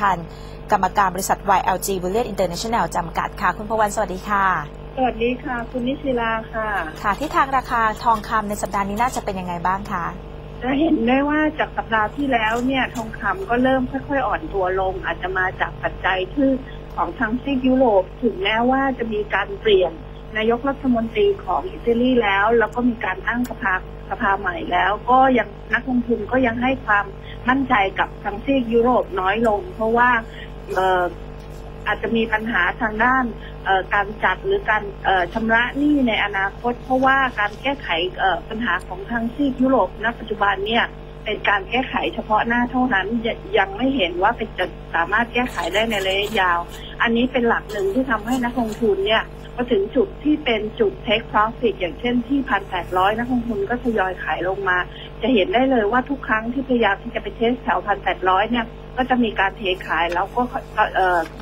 ธานกรรมการบริษัท YLG Bullion International จำกัดค่ะ คุณพวันสวัสดีค่ะ สวัสดีค่ะ คุณนิชิลาค่ะ ค่ะที่ทางราคาทองคำในสัปดาห์นี้น่าจะเป็นยังไงบ้างคะจะเห็นได้ว่าจากสัปดาห์ที่แล้วเนี่ยทองคำก็เริ่มค่อยๆอ่อนตัวลง อาจจะมาจากปัจจัยที่ของทางซีกยุโรปถึงแม้ว่าจะมีการเปลี่ยน นายกรัฐมนตรีของอิตาลีแล้ว แล้วก็มีการตั้งสภาสภาใหม่แล้ว ก็ยังนักลงทุนก็ยังให้ความมั่นใจกับทางซีกยุโรปน้อยลง เพราะว่าเอออาจจะมีปัญหาทางด้านการจัดหรือการชำระหนี้ในอนาคต เพราะว่าการแก้ไขปัญหาของทางซีกยุโรปณปัจจุบันเนี่ย เป็นการแก้ไขเฉพาะหน้าเท่านั้นยังไม่เห็นว่าเป็นจะสามารถแก้ไขได้ในระยะยาว อันนี้เป็นหลักหนึ่งที่ทำให้นักลงทุนเนี่ยพอถึงจุดที่เป็นจุด take profit อย่างเช่นที่พันแปดร้อยนักลงทุนก็ทยอยขายลงมา จะเห็นได้เลยว่าทุกครั้งที่พยายามที่จะไปเทสแถวพันแปดร้อยเนี่ยก็จะมีการเทขายแล้วก็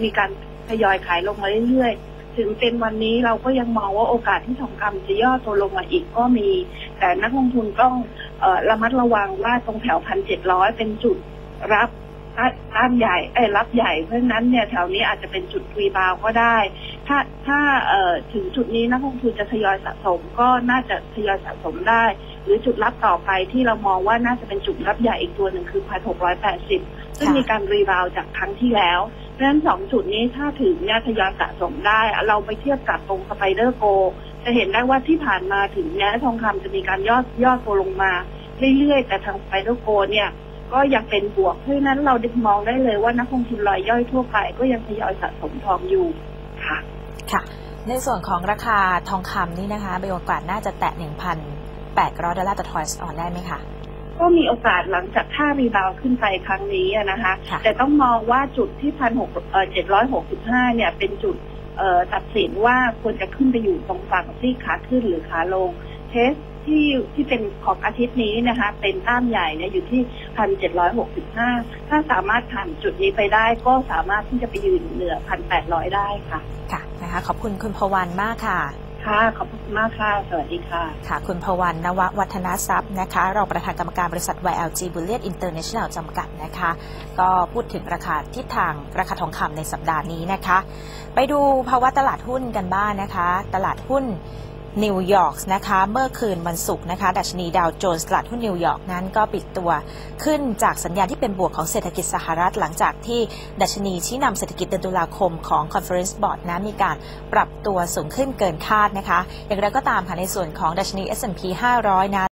มีการทยอยขายลงมาเรื่อยๆ ถึงเป็นวันนี้เราก็ยังมองว่าโอกาสที่ทองคำจะย่อตัวลงมาอีกก็มี แต่นักลงทุนต้องออระมัดระวังว่าตรงแถวพันเจ็ดร้อยเป็นจุดรับต้านใหญ่เอ้รับใหญ่เพราะฉะนั้นเนี่ยแถวนี้อาจจะเป็นจุดรีบาวก็ได้ ถ้าถ้าเอ่อถึงจุดนี้นักลงทุนจะทยอยสะสมก็น่าจะทยอยสะสมได้ หรือจุดรับต่อไปที่เรามองว่าน่าจะเป็นจุดรับใหญ่อีกตัวหนึ่งคือพันหกร้อยแปดสิบซึ่งมีการรีบาวจากครั้งที่แล้ว เพราะฉะนั้นสองจุดนี้ถ้าถึงเนี่ยทยอยสะสมได้ เราไปเทียบกับตรงสไปเดอร์โก จะเห็นได้ว่าที่ผ่านมาถึงเนี้ยทองคำจะมีการย่อย่อตัวลงมาเรื่อยๆ แต่ทางสไปเดอร์โกเนี่ยก็ยังเป็นบวก เพราะฉะนั้นเราดึงมองได้เลยว่านักลงทุนรายย่อยทั่วไปก็ยังทยอยสะสมทองอยู่ค่ะ ค่ะ ในส่วนของราคาทองคำนี่นะคะมีโอกาสน่าจะแตะ1,800ดอลลาร์ต่อทอยส์ออนได้ไหมคะ ก็มีโอกาสหลังจากท่ารีบาวขึ้นไปครั้งนี้อะนะคะค่ะแต่ต้องมองว่าจุดที่พันหกเจ็ดร้อยหกสิบห้าเนี่ยเป็นจุดเอ่อตัดสินว่าควรจะขึ้นไปอยู่ตรงฝั่งที่ขาขึ้นหรือขาลง เทสที่ที่เป็นของอาทิตย์นี้นะคะ เป็นต้านใหญ่เนี่ยอยู่ที่พันเจ็ดร้อยหกสิบห้าถ้าสามารถผ่านจุดนี้ไปได้ก็สามารถที่จะไปยืนเหนือพันแปดร้อยได้ค่ะ ค่ะนะคะขอบคุณคุณพวันมากค่ะ ค่ะขอบคุณมากค่ะ สวัสดีค่ะ ค่ะ คุณพวันนววัฒนทรัพย์นะคะรองประธานกรรมการบริษัท YLG Bullion International จำกัดนะคะ ก็พูดถึงราคาทิศทางราคาทองคำในสัปดาห์นี้นะคะ ไปดูภาวะตลาดหุ้นกันบ้างนะคะ ตลาดหุ้น นิวยอร์กนะคะ เมื่อคืนวันศุกร์นะคะ ดัชนีดาวโจนส์ตลาดหุ้นนิวยอร์กนั้นก็ปิดตัวขึ้นจากสัญญาณที่เป็นบวกของเศรษฐกิจสหรัฐ หลังจากที่ดัชนีชี้นำเศรษฐกิจเดือนตุลาคมของ Conference Board นะมีการปรับตัวสูงขึ้นเกินคาดนะคะ อย่างไรก็ตามค่ะในส่วนของดัชนี S&P 500 นะ